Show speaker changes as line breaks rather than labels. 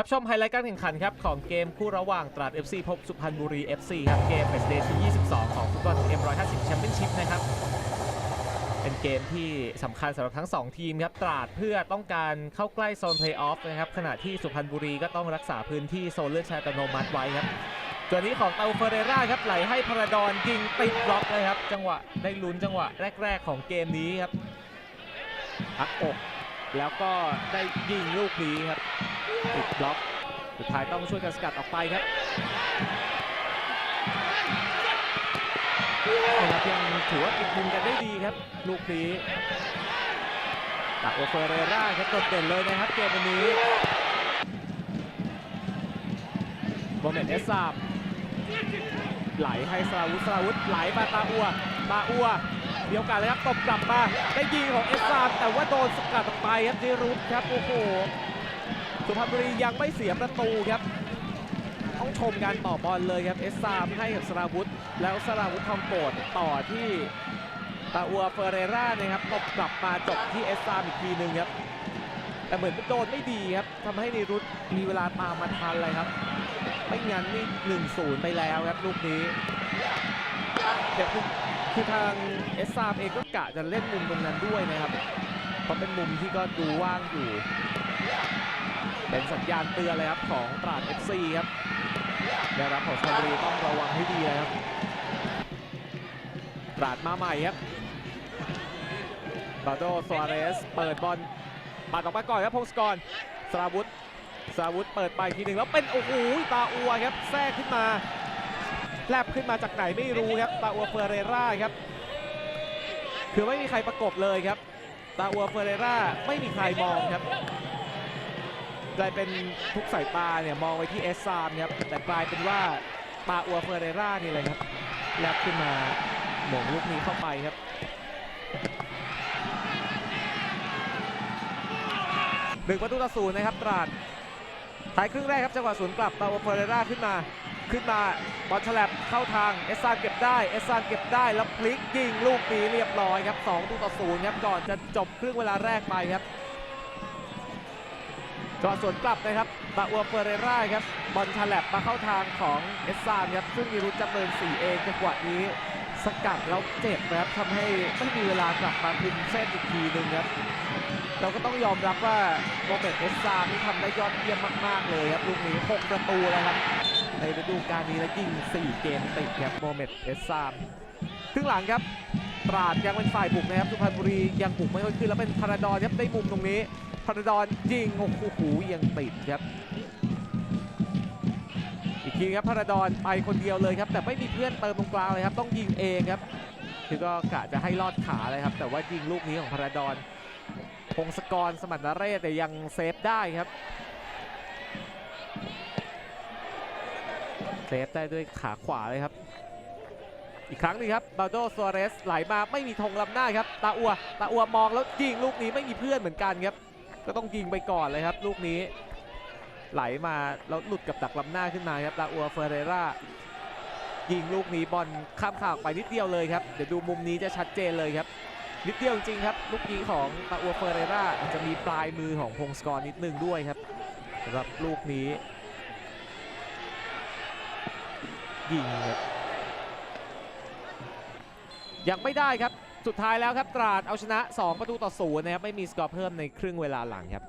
รับชมไฮไลท์การแข่งขันครับของเกมคู่ระหว่างตราด FC พบสุพรรณบุรี FC ครับเกมเ s สเดย์ที่ 22 ของฟุตบอล M150 แชมเปี้ยนชิพนะครับเป็นเกมที่สำคัญสำหรับทั้ง 2 ทีมครับตราดเพื่อต้องการเข้าใกล้โซนเพลย์ออฟนะครับขณะที่สุพรรณบุรีก็ต้องรักษาพื้นที่โซนเลือดชายอัตโนมัติไว้ครับตัวนี้ของเตาเฟเรราครับไหลให้พราดอนยิงติดบล็อกเลยครับ จังหวะได้ลุ้นจังหวะแรก ๆ ของเกมนี้ครับอักอกแล้วก็ได้ยิงลูกนี้ครับ ติดบล็อกสุดท้ายต้องช่วยกันสกัดออกไปครับนะครับยังถือว่าปิดมุมกันได้ดีครับ ลูกนี้ตักโอเฟเรราครับโดดเด่นเลยนะครับเกมวันนี้โมเมนต์เอสซามไหลให้สราวุธสราวุธไหลมาตาอัวตาอัวมีโอกาสเลยครับตบกลับมาได้ยิงของเอสซามแต่ว่าโดนสกัดออกไปครับจิรุธครับโอ้โห สุพรรณบุรียังไม่เสียประตูครับต้องชมการต่อบอลเลยครับเอสซามให้กับสราวุธ แล้วสราวุธทองโกดต่อที่ตาอัวเฟเรรานะครับตบกลับมาจบที่เอสซามอีกทีหนึ่งครับแต่เหมือนโดนไม่ดีครับทำให้นิรุตมีเวลาตามมาทันเลยครับ ไม่งั้นนี่หนึ่งศูนย์ไปแล้วครับลูกนี้เดี๋ยวคือคือทางเอสซามเองก็กะจะเล่นมุมตรงนั้นด้วยนะครับเพราะเป็นมุมที่ก็ดูว่างอยู่ เป็นสัญญาณเตือนเลยครับของตราด FC ครับได้รับของชลบุรีต้องระวังให้ดีเลยครับตราดมาใหม่ครับบาโดโซอาเรสเปิดบอลปัดออกมาก่อนครับพงศกรสราวุธสราวุธเปิดไปทีหนึ่งแล้วเป็นโอ้โหตาอัวครับแทรกขึ้นมาแลบขึ้นมาจากไหนไม่รู้ครับตาอัวเฟเรราครับคือไม่มีใครประกบเลยครับตาอัวเฟเรราไม่มีใครมองครับ กลายเป็นทุกสายตาเนี่ยมองไปที่เอสซามครับแต่กลายเป็นว่าตาอัวเฟเรรานี่เลยครับแลบขึ้นมาหม่งลูกนี้เข้าไปครับหนึ่งประตูต่อศูนย์นะครับตราดท้ายครึ่งแรกครับจังหวะศูนย์กลับตาอัวเฟเรราขึ้นมาขึ้นมาบอลฉลับเข้าทางเอสซานเก็บได้เอสซานเก็บได้แล้วพลิกยิงลูกนี้เรียบร้อยครับ2ประตูต่อศูนย์ครับก่อนจะจบครึ่งเวลาแรกไปครับ จอดสวนกลับนะครับตาอัวเฟเรราครับบอลฉลับมาเข้าทางของเอสซานครับซึ่งมีรุจำเนิน4เองจังหวะนี้สกัดแล้วเจ็บนะครับทำให้ไม่มีเวลากลับมาคุมเส้นอีกทีหนึ่งครับเราก็ต้องยอมรับว่าโมเมนต์เอสซานที่ทำได้ยอดเยี่ยมมาก ๆ เลยครับลูกนี้ 6 ประตูแล้วครับ ในฤดูกาลนี้และยิง 4 เกมติดครับโมเมนต์เอสซานครึ่งหลังครับตราดยังเป็นฝ่ายบุกนะครับสุพรรณบุรียังบุกไม่ค่อยขึ้นแล้วเป็นพาราดอนครับได้มุมตรงนี้ พารดอนยิงโอ้โหยังติดครับ อีกทีครับพารดอนไปคนเดียวเลยครับ แต่ไม่มีเพื่อนเติมตรงกลางเลยครับ ต้องยิงเองครับคือก็กะจะให้ลอดขาเลยครับ แต่ว่ายิงลูกนี้ของพารดอนพงศกรสมรรถเรศแต่ยังเซฟได้ครับเซฟได้ด้วยขาขวาเลยครับ อีกครั้งหนึงครับบาโดโซเรสไหลมาไม่มีธงลำหน้าครับ ตาอัว ตาอัวมองแล้วยิงลูกนี้ไม่มีเพื่อนเหมือนกันครับ ก็ต้องยิงไปก่อนเลยครับ ลูกนี้ ไหลมาแล้วหลุดกับดักลำหน้าขึ้นมาครับตาอัวเฟเรรายิงลูกนี้บอลข้ามข่าวไปนิดเดียวเลยครับเดี๋ยวดูมุมนี้จะชัดเจนเลยครับ นิดเดียวจริงครับ ลูกยิงของตาอัวเฟเรราอาจจะมีปลายมือของพงศกรนิดนึงด้วยครับสำหรับลูกนี้ยิงครับยังไม่ได้ครับ สุดท้ายแล้วครับตราดเอาชนะ 2 ประตูต่อศูนย์นะครับไม่มีสกอร์เพิ่มในครึ่งเวลาหลังครับ